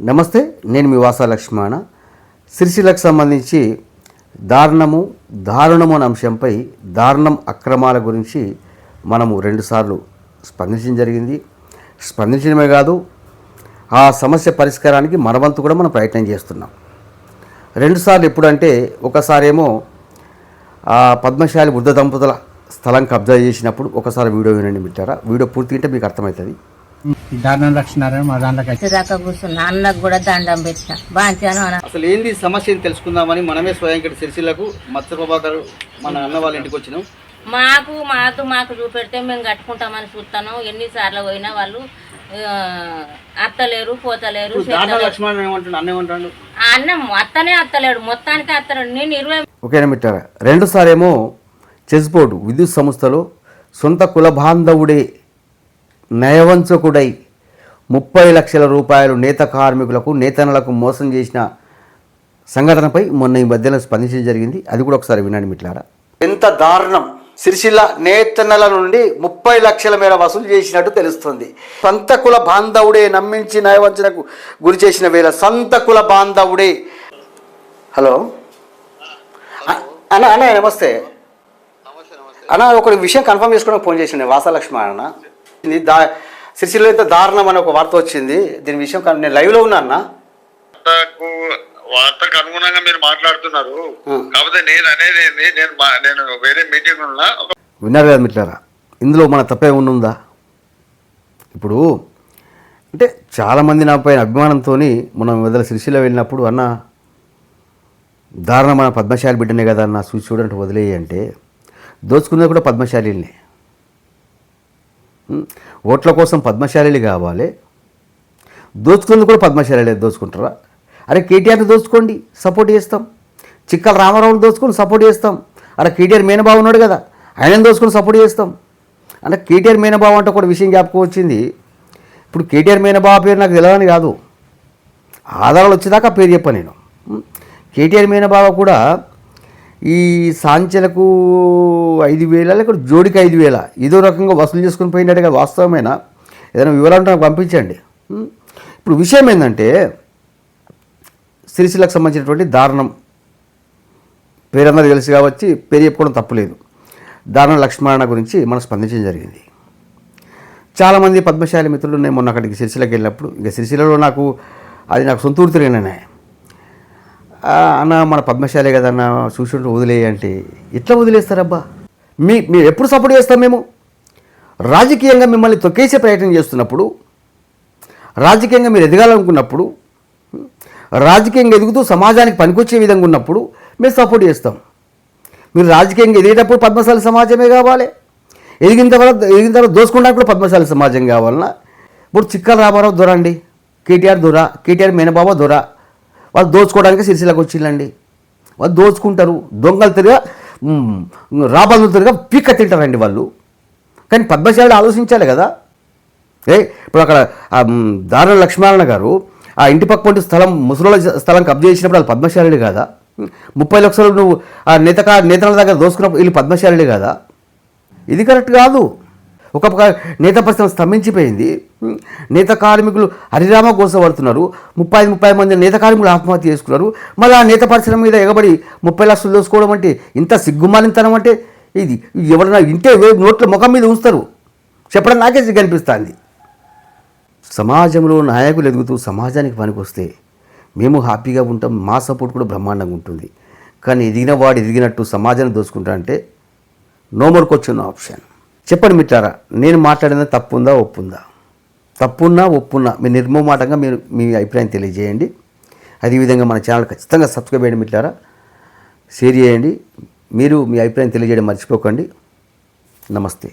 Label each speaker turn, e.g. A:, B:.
A: నమస్తే నేను మీ వాసా లక్ష్మణ. సిరిసిలకు సంబంధించి దారుణము దారుణము అనే అంశంపై దారుణం అక్రమాల గురించి మనము రెండుసార్లు స్పందించడం జరిగింది. స్పందించడమే కాదు ఆ సమస్య పరిష్కారానికి మనవంతు కూడా మనం ప్రయత్నం చేస్తున్నాం. రెండుసార్లు ఎప్పుడంటే ఒకసారేమో ఆ పద్మశాలి వృద్ధ దంపతుల స్థలం కబ్జా చేసినప్పుడు ఒకసారి వీడియో వినండి మిట్టారా వీడియో పూర్తి వింటే మీకు అర్థమవుతుంది.
B: దారుణం మా దాంట్లోకి వచ్చి.
C: దాకా కూర్చున్నా. అన్నకు కూడా దండం పెట్టిన. బాంచాను అన్న.
D: అసలు ఏంది సమస్యని తెలుసుకుందామని మనమే స్వయం ఇక్కడ సిరిసిల్లకు మత్స్య ప్రభాకర్ మన అన్న వాళ్ళ ఇంటికి వచ్చినాం.
C: మాకు మాకు మాకు చూపెడితే మేము కట్టుకుంటామని చూస్తాను ఎన్నిసార్లు పోయినా వాళ్ళు అత్తలేరు పోతలేరు
D: అన్న ఏమంటాడు?
C: ఆ అన్నం అత్తనే అత్తలేడు మొత్తానికి అత్తలేడు. నేను ఇరవై
A: ఓకేనా మిట్టారా రెండుసారేమో చెస్ బోర్డు విద్యుత్ సంస్థలో సొంత కుల బాంధవుడే నయవంచకుడై ముప్పై లక్షల రూపాయలు నేత కార్మికులకు నేతనలకు మోసం చేసిన సంఘటనపై మొన్న ఈ మధ్యలో స్పందించడం జరిగింది. అది కూడా ఒకసారి వినండి మిట్లారా ఎంత దారుణం. సిరిసిల్ల నేతన్నల నుండి ముప్పై లక్షల మేర వసూలు చేసినట్టు తెలుస్తుంది. సొంత కుల బాంధవుడే నమ్మించి నయవంచనకు గురి చేసిన వేళ సొంత కుల బాంధవుడే. హలో? అన్న అన్న నమస్తే. అన్న ఒక విషయం కన్ఫర్మ్ చేసుకోవడానికి ఫోన్ చేసిండే. వాసలక్ష్మి అన్న. ఇది దా సిరిసిల్లో ఇంత దారుణం అని ఒక వార్త వచ్చింది. దీని విషయం కన్- నేను లైవ్లో ఉన్నా అన్న.
E: వార్తకు వార్తకు అనుగుణంగా మీరు మాట్లాడుతున్నారు. కాకపోతే నేను అనేది ఏంది? నేను మా- నేను వేరే మీటింగ్ ఉన్నా. ఒక
A: విన్నారు కదా మిట్లారా ఇందులో మన తప్పే ఉందా ఇప్పుడు అంటే చాలామంది నా పైన అభిమానంతో మనం మొదల సిరిసిల్ల వెళ్ళినప్పుడు అన్న దారుణ మన పద్మశాలి బిడ్డనే కదా అన్న చూసి చూడండి వదిలేయి అంటే దోచుకున్నది కూడా పద్మశాలినే? ఓట్ల కోసం పద్మశాలి కావాలి. దోచుకునేందుకు కూడా పద్మశాలి దోచుకుంటారా? అరే కేటీఆర్ని దోచుకోండి సపోర్ట్ చేస్తాం. చిక్కల రామారావుని దోచుకొని సపోర్ట్ చేస్తాం. అరే కేటీఆర్ మేనబాబు ఉన్నాడు కదా ఆయనని దోచుకొని సపోర్ట్ చేస్తాం. అంటే కేటీఆర్ మేనబాబు అంటే ఒక విషయం జ్ఞాపకం వచ్చింది. ఇప్పుడు కేటీఆర్ మేనబాబు పేరు నాకు తెలియదని కాదు. ఆధారాలు వచ్చేదాకా పేరు చెప్పాను నేను. కేటీఆర్ మేనబాబు కూడా ఈ సాంచెలకు ఐదు వేల లేకపోతే జోడికి ఐదు వేల? ఇదో రకంగా వసూలు చేసుకుని పోయినట్టు కదా వాస్తవమేనా? ఏదైనా వివరాలు నాకు పంపించండి. ఇప్పుడు విషయం ఏంటంటే సిరిసిలకు సంబంధించినటువంటి దారుణం. పేరందరూ తెలుసు కావచ్చు పేరు చెప్పుకోవడం తప్పులేదు. దారుణ లక్ష్మణ గురించి మనం స్పందించడం జరిగింది. చాలామంది పద్మశాలి మిత్రులు నేను మొన్న అక్కడికి సిరిసిల్లకి వెళ్ళినప్పుడు. ఇంకా సిరిసిలలో నాకు అది నాకు సొంత ఊరు తిరిగినానే అన్న మన పద్మశాలి కదా అన్న చూసుంటూ వదిలేయంటే ఎట్లా వదిలేస్తారబ్బా? మీ మేము ఎప్పుడు సపోర్ట్ చేస్తాం మేము? రాజకీయంగా మిమ్మల్ని తొక్కేసే ప్రయత్నం చేస్తున్నప్పుడు రాజకీయంగా మీరు ఎదగాలనుకున్నప్పుడు రాజకీయంగా ఎదుగుతూ సమాజానికి పనికొచ్చే విధంగా ఉన్నప్పుడు మేము సపోర్ట్ చేస్తాం. మీరు రాజకీయంగా ఎదిగేటప్పుడు పద్మశాలి సమాజమే కావాలి. ఎదిగిన తర్వాత ఎదిగిన తర్వాత దోసుకున్నా కూడా పద్మశాలి సమాజం కావాలన్నా. ఇప్పుడు చిక్కల రామారావు దొర అండి. కేటీఆర్ దొర కేటీఆర్ మేనబాబా దొర. వాళ్ళు దోచుకోవడానికి సిరిసిలకు వచ్చిందండి వాళ్ళు దోచుకుంటారు దొంగలు తిరిగా రాబందులు తిరిగా పీక తింటారండి వాళ్ళు. కానీ పద్మశాలి ఆలోచించాలి కదా. ఏ ఇప్పుడు అక్కడ దారుణ లక్ష్మీనారాయణ గారు ఆ ఇంటి పక్క పొంటి స్థలం ముసలోళ్ళ స్థలం కబ్జా చేసినప్పుడు వాళ్ళు పద్మశాలి కాదా? ముప్పై లక్షలు నువ్వు ఆ నేతకా నేతల దగ్గర దోసుకున్నప్పుడు వీళ్ళు పద్మశాలి కాదా? ఇది కరెక్ట్ కాదు. ఒక నేత పరిశ్రమ స్తంభించిపోయింది. నేత కార్మికులు హరిరామ గోసపడుతున్నారు ముప్పై ఐదు ముప్పై మంది నేత కార్మికులు ఆత్మహత్య చేసుకున్నారు. మళ్ళీ ఆ నేత పరిశ్రమ మీద ఎగబడి ముప్పై లక్షలు దోసుకోవడం అంటే ఇంత సిగ్గుమాలితనం అంటే ఇది ఎవరైనా ఇంటే వే- నోట్ల ముఖం మీద ఉంచుతారు. చెప్పడం నాకే కనిపిస్తుంది సమాజంలో నాయకులు ఎదుగుతూ సమాజానికి పనికొస్తే మేము హ్యాపీగా ఉంటాం మా సపోర్ట్ కూడా బ్రహ్మాండంగా ఉంటుంది. కానీ ఎదిగిన వాడు ఎదిగినట్టు సమాజాన్ని దోచుకుంటా అంటే నో ఆప్షన్. చెప్పండి మిట్లారా నేను మాట్లాడిన తప్పుందా ఒప్పుందా? తప్పున్నా ఒప్పున్నా మీ నిర్మమాటంగా మీరు మీ అభిప్రాయం తెలియజేయండి. అదేవిధంగా మన ఛానల్ ఖచ్చితంగా సబ్స్క్రైబ్ చేయండి మిట్లారా షేర్ చేయండి. మీరు మీ అభిప్రాయం తెలియజేయడం మర్చిపోకండి. నమస్తే.